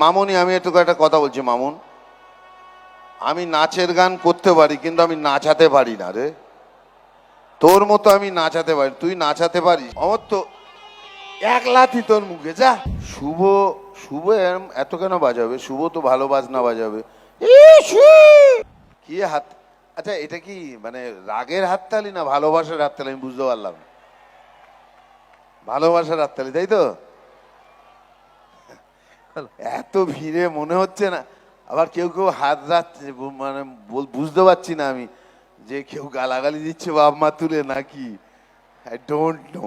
মামুনি, আমি একটু একটা কথা বলছি, মামুন। আমি নাচের গান করতে পারি, কিন্তু আমি নাচাতে পারি না রে। তোর মতো আমি নাচাতে পারি, তুই নাচাতে পারিস। আমার তো এক লাথি তোর মুখে, যা। শুভ শুভ এত কেন বাজাবে? শুভ তো ভালো বাজনা বাজাবে! কি হাত আচ্ছা এটা কি মানে রাগের হাততালি না ভালোবাসার হাততালি? আমি বুঝতে পারলাম। ভালোবাসার হাততালি, তাই তো? এত ভিড়ে মনে হচ্ছে না। আবার কেউ কেউ হাত রাখছে মানে বুঝতে পারছি না আমি যে কেউ গালাগালি দিচ্ছে বাপ মা তুলে নাকি। আই ডোন্ট নো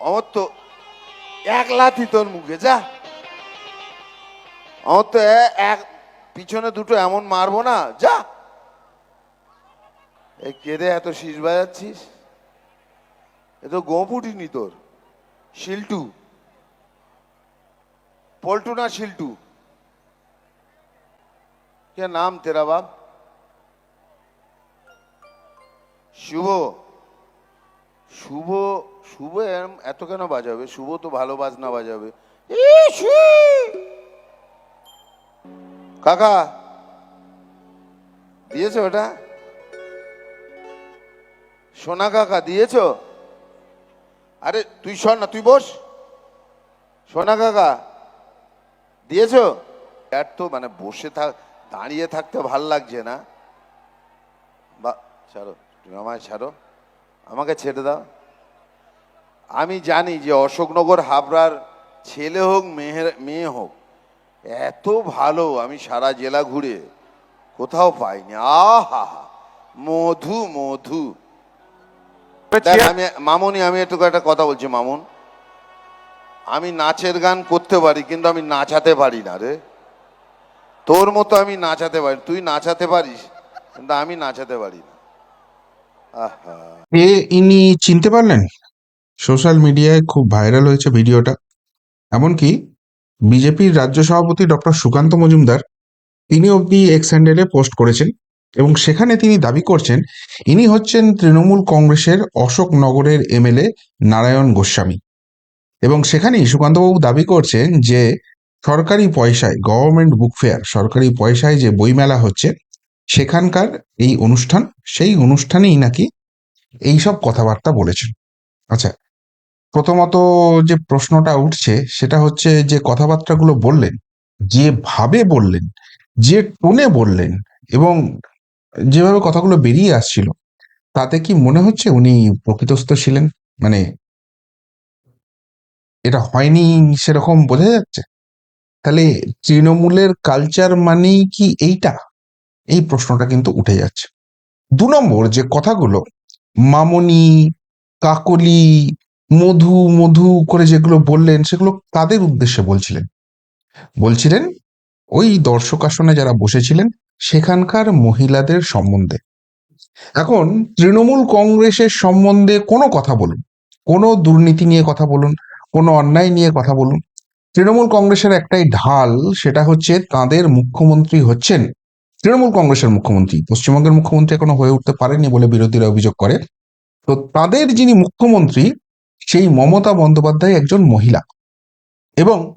আমার তো এক লাথি তোর মুখে, যা। আমার তো এক, পিছনে দুটো এমন মারবো না, যা। কেঁদে এত শীষ বাজাচ্ছিস? এ তো গোপুটিনি তোর শিল্টু পল্টু না শিল্টু क्या नाम तेरा बाप শুভ শুভ শুভ এরম এত কেন বাজাবে শুভ তো ভালো বাজনা বাজাবে ইসু! কাকা দিয়েছো ওটা সোনা কাকা দিয়েছো আরে তুই শোন না, তুই বস। সোনা কাকা, দিয়েছ? আর তো মানে বসে থাক, দাঁড়িয়ে থাকতে ভালো লাগছে না। বা, ছাড়ো, তুমি আমায় ছাড়ো। আমাকে ছেড়ে দাও। আমি জানি যে অশোকনগর হাবড়ার ছেলে হোক মেয়ের মেয়ে হোক, এত ভালো আমি সারা জেলা ঘুরে কোথাও পাইনি। আহা, মধু মধু। আমি মামুনি আমি একটু একটা কথা বলছি মামুন। আমি নাচের গান করতে পারি কিন্তু আমি নাচাতে পারি না রে। তোর মতো আমি নাচাতে পারি তুই নাচাতে পারিস কিন্তু আমি নাচাতে পারি না। আহা। এ ইনি চিনতে পারলেন? সোশ্যাল মিডিয়ায় খুব ভাইরাল হয়েছে ভিডিওটা। এমনকি বিজেপির রাজ্য সভাপতি ডক্টর সুকান্ত মজুমদার তিনি অবধি এক্স হ্যান্ডেলে পোস্ট করেছেন। এবং সেখানে তিনি দাবি করছেন, ইনি হচ্ছেন তৃণমূল কংগ্রেসের অশোকনগরের এমএলএ নারায়ণ গোস্বামী। এবং সেখানেই সুকান্তবাবু দাবি করছেন যে, সরকারি পয়সায় গভর্নমেন্ট বুক ফেয়ার সরকারি পয়সায় যে বইমেলা হচ্ছে, সেখানকার এই অনুষ্ঠান, সেই অনুষ্ঠানেই নাকি এইসব কথাবার্তা বলেছেন। আচ্ছা প্রথমত যে প্রশ্নটা উঠছে, সেটা হচ্ছে যে কথাবার্তাগুলো বললেন, যেভাবে বললেন, যে টোনে বললেন, এবং যেভাবে কথাগুলো বেরিয়ে আসছিল, তাতে কি মনে হচ্ছে উনি প্রকৃতস্থ ছিলেন? মানে এটা হয়নি সেরকম বোঝা যাচ্ছে? তাহলে তৃণমূলের কালচার মানেই কি এইটা? এই প্রশ্নটা কিন্তু উঠে যাচ্ছে। দু নম্বর যে কথাগুলো, মামনি, কাকলি, মধু মধু করে যেগুলো বললেন, সেগুলো কাদের উদ্দেশ্যে বলছিলেন? বলছিলেন ওই দর্শক আসনে যারা বসেছিলেন সেখানকার মহিলাদের সম্বন্ধে। এখন তৃণমূল কংগ্রেসের সম্বন্ধে কোনো কথা বলুন। কোনো দুর্নীতি নিয়ে কথা বলুন, কোনো অন্যায় নিয়ে কথা বলুন। তৃণমূল কংগ্রেসের একটাই ঢাল সেটা হচ্ছে তাদের মুখ্যমন্ত্রী হচ্ছেন তৃণমূল কংগ্রেসের মুখ্যমন্ত্রী। পশ্চিমবঙ্গের মুখ্যমন্ত্রী এখনও হয়ে উঠতে পারেনি বলে বিরোধীরা অভিযোগ করে। তো তাদের যিনি মুখ্যমন্ত্রী, সেই মমতা বন্দ্যোপাধ্যায় একজন মহিলা। এবং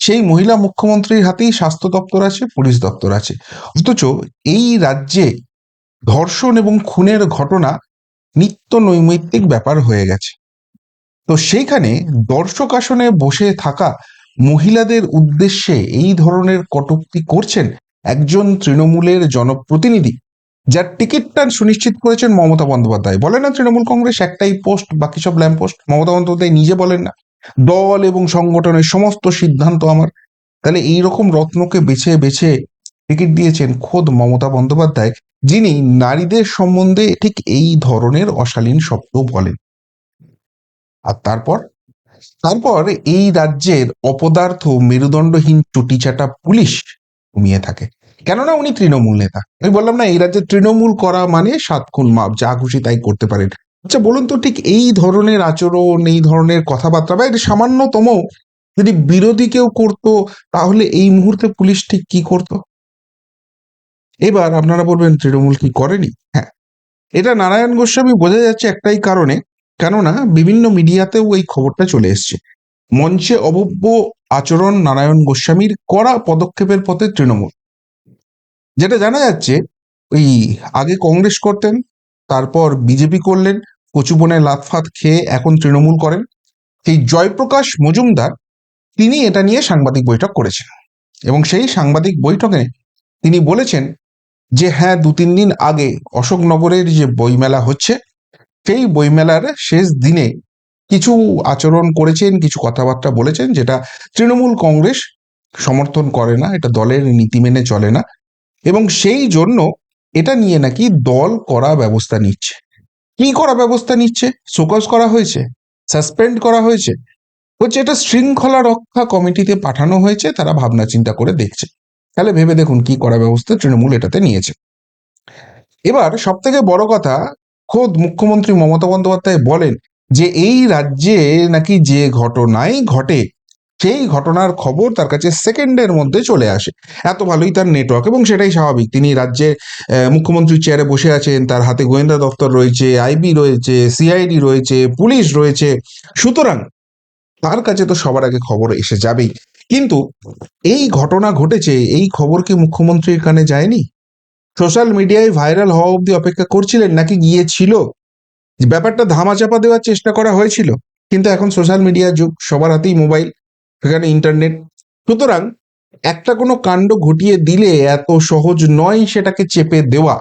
সেই মহিলা মুখ্যমন্ত্রীর হাতেই স্বাস্থ্য দপ্তর আছে, পুলিশ দপ্তর আছে। অথচ এই রাজ্যে ধর্ষণ এবং খুনের ঘটনা নিত্য নৈমিত্তিক ব্যাপার হয়ে গেছে। তো সেইখানে দর্শক আসনে বসে থাকা মহিলাদের উদ্দেশ্যে এই ধরনের কটুক্তি করছেন একজন তৃণমূলের জনপ্রতিনিধি, যার টিকিটটা সুনিশ্চিত করেছেন মমতা বন্দ্যোপাধ্যায়। বলেন না তৃণমূল কংগ্রেস একটাই পোস্ট, বাকি সব ল্যাম্প পোস্ট মমতা বন্দ্যোপাধ্যায় নিজে বলেন না। দল এবং সংগঠনের সমস্ত সিদ্ধান্ত আমার। তাহলে এই রকম রত্নকে বেছে বেছে টিকিট দিয়েছেন খোদ মমতা বন্দ্যোপাধ্যায়, যিনি নারীদের সম্বন্ধে ঠিক এই ধরনের অশালীন শব্দ বলেন। আর তারপর? তারপর এই রাজ্যের অপদার্থ মেরুদণ্ডহীন চুটিচাটা পুলিশ ঘুমিয়ে থাকে। কেননা উনি তৃণমূল নেতা। আমি বললাম না, এই রাজ্যে তৃণমূল করা মানে সাত খুন মাপ যা খুশি তাই করতে পারেন। আচ্ছা বলুন তো ঠিক এই ধরনের আচরণ, এই ধরনের কথাবার্তা বা এটা সামান্যতম যদি বিরোধী কেউ করতো, তাহলে এই মুহূর্তে পুলিশ ঠিক কি করতো? এবার আপনারা বলবেন, তৃণমূল কি করেনি? হ্যাঁ এটা নারায়ণ গোস্বামী বোঝা যাচ্ছে একটাই কারণে। কেননা বিভিন্ন মিডিয়াতেও এই খবরটা চলে এসছে। মঞ্চে অভব্য আচরণ নারায়ণ গোস্বামীর কড়া পদক্ষেপের পথে তৃণমূল। যেটা জানা যাচ্ছে, ওই আগে কংগ্রেস করতেন তারপর বিজেপি করলেন কচুবনে লাতফাত খেয়ে এখন তৃণমূল করেন। সেই জয়প্রকাশ মজুমদার, তিনি এটা নিয়ে সাংবাদিক বৈঠক করেছেন এবং সেই সাংবাদিক বৈঠকে তিনি বলেছেন যে হ্যাঁ দু তিন দিন আগে অশোকনগরের যে বইমেলা হচ্ছে, সেই বইমেলার শেষ দিনে কিছু আচরণ করেছেন, কিছু কথাবার্তা বলেছেন যেটা তৃণমূল কংগ্রেস সমর্থন করে না, এটা দলের নীতি মেনে চলে না। এবং সেই জন্য এটা নিয়ে নাকি দল করা ব্যবস্থা নিচ্ছে। কি করা ব্যবস্থা নিচ্ছে? শোকজ করা হয়েছে? সাসপেন্ড করা হয়েছে? হচ্ছে এটা শৃঙ্খলা রক্ষা কমিটিতে পাঠানো হয়েছে, তারা ভাবনা চিন্তা করে দেখছে। তাহলে ভেবে দেখুন কি করা ব্যবস্থা তৃণমূল এটাতে নিয়েছে। এবার সব থেকে বড় কথা, খোদ মুখ্যমন্ত্রী মমতা বন্দ্যোপাধ্যায় বলেন যে এই রাজ্যে নাকি যে ঘটনাই ঘটে সেই ঘটনার খবর তার কাছে সেকেন্ডের মধ্যে চলে আসে। এত ভালোই তার নেটওয়ার্ক এবং সেটাই স্বাভাবিক। তিনি রাজ্যে মুখ্যমন্ত্রীর চেয়ারে বসে আছেন, তার হাতে গোয়েন্দা দপ্তর রয়েছে আইবি রয়েছে সিআইডি রয়েছে, পুলিশ রয়েছে। সুতরাং তার কাছে তো সবার আগে খবর এসে যাবেই। কিন্তু এই ঘটনা ঘটেছে, এই খবর কি মুখ্যমন্ত্রীর কানে যায়নি? সোশ্যাল মিডিয়ায় ভাইরাল হওয়া অবধি অপেক্ষা করছিলেন নাকি গিয়েছিল? ব্যাপারটা ধামাচাপা দেওয়ার চেষ্টা করা হয়েছিল। কিন্তু এখন সোশ্যাল মিডিয়ার যুগ, সবার হাতেই মোবাইল সেখানে ইন্টারনেট সুতরাং একটা কোনো কাণ্ড ঘটিয়ে দিলে এত সহজ নয় সেটাকে চেপে দেওয়া।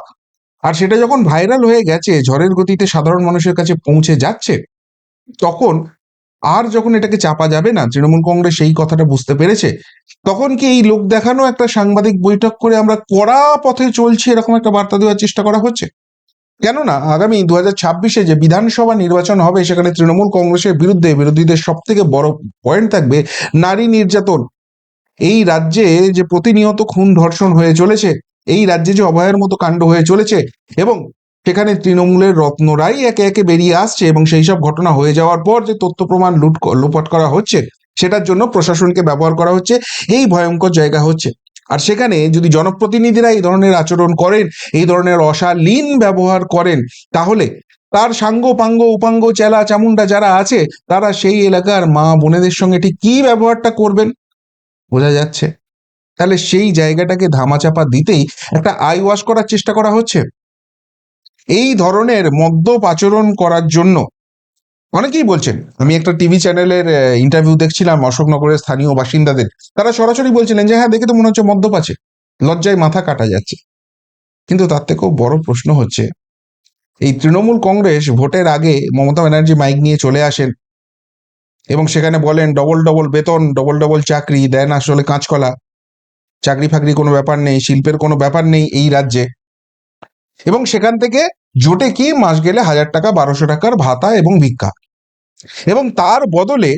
আর সেটা যখন ভাইরাল হয়ে গেছে, ঝড়ের গতিতে সাধারণ মানুষের কাছে পৌঁছে যাচ্ছে, তখন আর যখন এটাকে চাপা যাবে না, তৃণমূল কংগ্রেস সেই কথাটা বুঝতে পেরেছে, তখন কি এই লোক দেখানো একটা সাংবাদিক বৈঠক করে আমরা কড়া পথে চলছি এরকম একটা বার্তা দেওয়ার চেষ্টা করা হচ্ছে? কেননা আগামী দু হাজার ছাব্বিশে যে বিধানসভা নির্বাচন হবে, সেখানে তৃণমূল কংগ্রেসের বিরুদ্ধে বিরোধীদের সব থেকে বড় পয়েন্ট থাকবে নারী নির্যাতন। এই রাজ্যে যে প্রতিনিয়ত খুন ধর্ষণ হয়ে চলেছে, এই রাজ্যে যে অভয়ের মতো কাণ্ড হয়ে চলেছে এবং সেখানে তৃণমূলের রত্নরাই একে একে বেরিয়ে আসছে এবং সেই সব ঘটনা হয়ে যাওয়ার পর যে তথ্য প্রমাণ লুট লোপাট করা হচ্ছে, সেটার জন্য প্রশাসনকে ব্যবহার করা হচ্ছে, এই ভয়ঙ্কর জায়গা হচ্ছে। আর সেখানে যদি জনপ্রতিনিধিরা এই ধরনের আচরণ করেন, এই ধরনের অশালীন ব্যবহার করেন, তাহলে তার সাঙ্গ পাঙ্গ, উপাঙ্গ, চেলা চামুন্ডা যারা আছে, তারা সেই এলাকার মা বোনেদের সঙ্গে ঠিক কি ব্যবহারটা করবেন? বোঝা যাচ্ছে। তাহলে সেই জায়গাটাকে ধামাচাপা দিতেই একটা আই ওয়াশ করার চেষ্টা করা হচ্ছে। এই ধরনের মদ্যপ আচরণ করার জন্য অনেকেই বলছেন, আমি একটা টিভি চ্যানেলের ইন্টারভিউ দেখছিলাম অশোকনগরের স্থানীয় বাসিন্দাদের। তারা সরাসরি বলছিলেন যে হ্যাঁ দেখে তো মনে হচ্ছে মদ্যপ আছে। লজ্জায় মাথা কাটা যাচ্ছে। কিন্তু তার থেকেও বড় প্রশ্ন হচ্ছে, এই তৃণমূল কংগ্রেস ভোটের আগে মমতা ব্যানার্জি মাইক নিয়ে চলে আসেন এবং সেখানে বলেন, ডবল ডবল বেতন, ডবল ডবল চাকরি, দেন আসলে কাঁচকলা। চাকরি ফাকরি কোনো ব্যাপার নেই, শিল্পের কোনো ব্যাপার নেই এই রাজ্যে। এবং সেখান থেকে জোটে কি মাস গেলে হাজার টাকা, বারোশো টাকার ভাতা এবং ভিক্ষা? এবং তার বদলে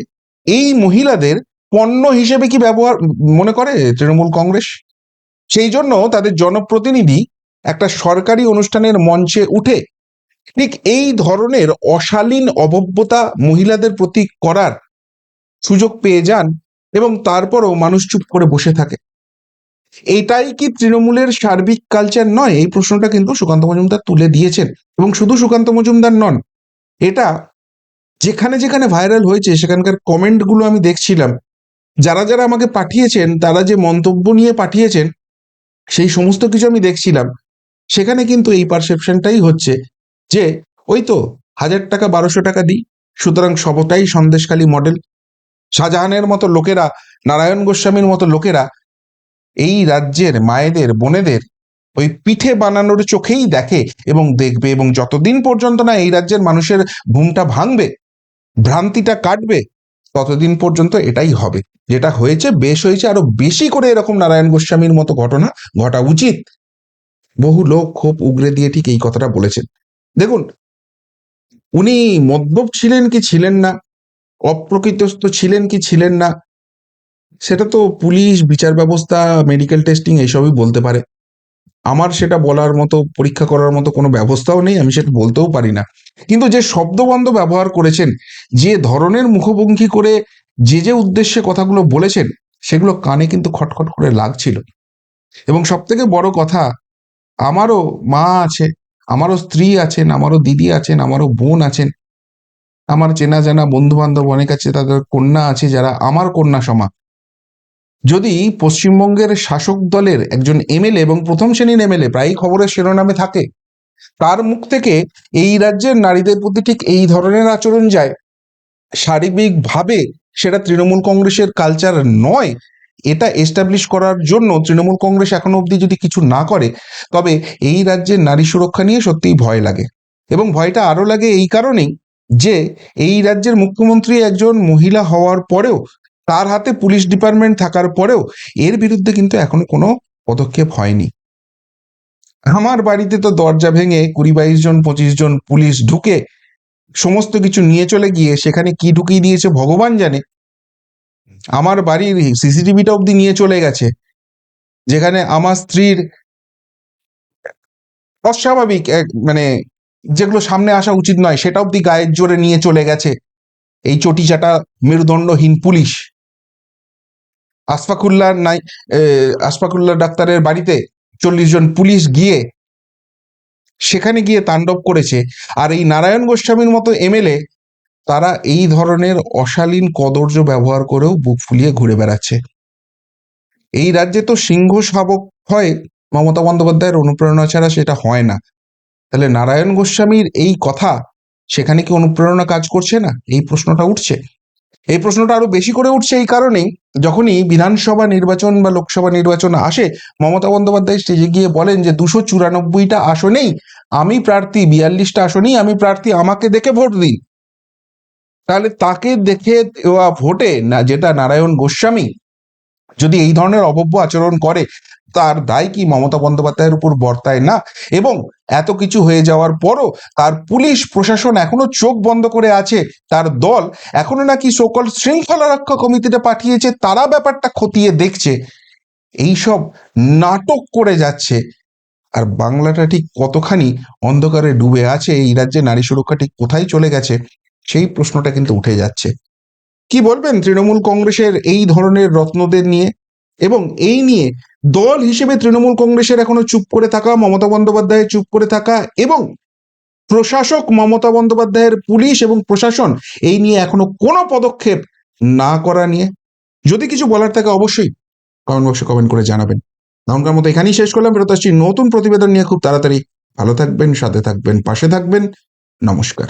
এই মহিলাদের পণ্য হিসেবে কি ব্যবহার, মনে করে তৃণমূল কংগ্রেস? সেই জন্য তাদের জনপ্রতিনিধি একটা সরকারি অনুষ্ঠানের মঞ্চে উঠে ঠিক এই ধরনের অশালীন অভব্যতা মহিলাদের প্রতি করার সুযোগ পেয়ে যান এবং তারপরও মানুষ চুপ করে বসে থাকে। এটাই কি তৃণমূলের সার্বিক কালচার নয়? এই প্রশ্নটা কিন্তু সুকান্ত মজুমদার তুলে দিয়েছেন এবং শুধু সুকান্ত মজুমদার নন, এটা যেখানে যেখানে ভাইরাল হয়েছে, সেখানকার কমেন্টগুলো আমি দেখছিলাম। যারা যারা আমাকে পাঠিয়েছেন, তারা যে মন্তব্য নিয়ে পাঠিয়েছেন, সেই সমস্ত কিছু আমি দেখছিলাম। সেখানে কিন্তু এই পারসেপশনটাই হচ্ছে যে, ওই তো হাজার টাকা, বারোশো টাকা দিই, সুতরাং সবটাই সন্দেশখালী মডেল শাহজাহানের মতো লোকেরা, নারায়ণ গোস্বামীর মতো লোকেরা, এই রাজ্যের মায়েদের, বোনেদের ওই পিঠে বানানোর চোখেই দেখে এবং দেখবে এবং যতদিন পর্যন্ত না এই রাজ্যের মানুষের ঘুমটা ভাঙবে ভ্রান্তিটা কাটবে, ততদিন পর্যন্ত এটাই হবে। যেটা হয়েছে, বেশ হয়েছে, আরও বেশি করে এরকম নারায়ণ গোস্বামীর মতো ঘটনা ঘটা উচিত। বহু লোক খুব উগরে দিয়ে ঠিক এই কথাটা বলেছেন। দেখুন, উনি মদ্যপ ছিলেন কি ছিলেন না? অপ্রকৃতস্থ ছিলেন কি ছিলেন না? সেটা তো পুলিশ, বিচার ব্যবস্থা মেডিকেল টেস্টিং এইসবই বলতে পারে। আমার সেটা বলার মতো, পরীক্ষা করার মতো কোনো ব্যবস্থাও নেই, আমি সেটা বলতেও পারি না। কিন্তু যে শব্দবন্ধ ব্যবহার করেছেন, যে ধরনের মুখভঙ্গি করে যে যে উদ্দেশ্যে কথাগুলো বলেছেন, সেগুলো কানে কিন্তু খটখট করে লাগছিল। এবং সব থেকে বড় কথা, আমারও মা আছে, আমারও স্ত্রী আছেন, আমারও দিদি আছেন, আমারও বোন আছেন। আমার চেনা জানা বন্ধু বান্ধব অনেক আছে, তাদের কন্যা আছে যারা আমার কন্যা সমা যদি পশ্চিমবঙ্গের শাসক দলের একজন এমএলএ এবং প্রথম শ্রেণির এমএলএ, প্রায়ই খবরের শিরোনামে থাকে, তার মুখ থেকে এই রাজ্যের নারীদের প্রতি ঠিক এই ধরনের আচরণ যায়? সার্বিকভাবে সেটা তৃণমূল কংগ্রেসের কালচার নয়, এটা এস্টাবলিশ করার জন্য তৃণমূল কংগ্রেস এখনও অবধি যদি কিছু না করে, তবে এই রাজ্যের নারী সুরক্ষা নিয়ে সত্যিই ভয় লাগে। এবং ভয়টা আরও লাগে এই কারণেই যে এই রাজ্যের মুখ্যমন্ত্রী একজন মহিলা হওয়ার পরেও তার হাতে পুলিশ ডিপার্টমেন্ট থাকার পরেও এর বিরুদ্ধে কিন্তু এখনও কোনো পদক্ষেপ হয়নি। আমার বাড়িতে তো দরজা ভেঙে কুড়ি বাইশ জন, পঁচিশ জন পুলিশ ঢুকে সমস্ত কিছু নিয়ে চলে গিয়ে সেখানে কি ঢুকিয়ে দিয়েছে ভগবান জানে। আমার বাড়ির সিসিটিভিটা অব্দি নিয়ে চলে গেছে, যেখানে আমার স্ত্রীর অস্বাভাবিক মানে যেগুলো সামনে আসা উচিত নয়, সেটা অব্দি গায়ের জোরে নিয়ে চলে গেছে। এই চটিচাটা মেরুদণ্ডহীন পুলিশ। আসফাকুল্লাহ নাই এ, আসফাকুল্লাহ ডাক্তারের বাড়িতে চল্লিশ জন পুলিশ গিয়ে সেখানে গিয়ে তাণ্ডব করেছে। আর এই নারায়ণ গোস্বামীর মতো এমএলএ তারা এই ধরনের অশালীন কদর্য ব্যবহার করেও বুক ফুলিয়ে ঘুরে বেড়াচ্ছে। এই রাজ্যে তো সিংহ শাবক হয় মমতা বন্দ্যোপাধ্যায়ের অনুপ্রেরণা ছাড়া সেটা হয় না। তাহলে নারায়ণ গোস্বামীর এই কথা সেখানে কি অনুপ্রেরণা কাজ করছে না? এই প্রশ্নটা উঠছে? এই প্রশ্নটা আরও বেশি করে উঠছে এই কারণেই যখনই বিধানসভা নির্বাচন বা লোকসভা নির্বাচন আসে, মমতা বন্দ্যোপাধ্যায় স্টেজে গিয়ে বলেন যে দুশো চুরানব্বইটা আসনেই আমি প্রার্থী, বিয়াল্লিশটা আসনেই আমি প্রার্থী, আমাকে দেখে ভোট দিন। তাহলে তাকে দেখে দেওয়া ভোটে না, যেটা নারায়ণ গোস্বামী যদি এই ধরনের অভব্য আচরণ করে তার দায় কি মমতা বন্দ্যোপাধ্যায়ের উপর বর্তায় না? এবং এত কিছু হয়ে যাওয়ার পরও তার পুলিশ প্রশাসন এখনও চোখ বন্ধ করে আছে? তার দল এখনও নাকি সকল শৃঙ্খলা রক্ষা কমিটিতে পাঠিয়েছে, তারা ব্যাপারটা খতিয়ে দেখছে। এইসব নাটক করে যাচ্ছে। আর বাংলাটা ঠিক কতখানি অন্ধকারে ডুবে আছে, এই রাজ্যে নারী সুরক্ষা ঠিক কোথায় চলে গেছে, সেই প্রশ্নটা কিন্তু উঠে যাচ্ছে। কি বলবেন তৃণমূল কংগ্রেসের এই ধরনের রত্নদের নিয়ে? এবং এই নিয়ে দল হিসেবে তৃণমূল কংগ্রেসের এখনও চুপ করে থাকা, মমতা বন্দ্যোপাধ্যায়ের চুপ করে থাকা এবং প্রশাসক মমতা বন্দ্যোপাধ্যায়ের পুলিশ এবং প্রশাসন এই নিয়ে এখনও কোনো পদক্ষেপ না করা নিয়ে। যদি কিছু বলার থাকে অবশ্যই কমেন্ট বক্সে কমেন্ট করে জানাবেন। এখনকার মতো এখানেই শেষ করলাম। ফেরত আসছি নতুন প্রতিবেদন নিয়ে। খুব তাড়াতাড়ি ভালো থাকবেন, সাথে থাকবেন, পাশে থাকবেন। নমস্কার।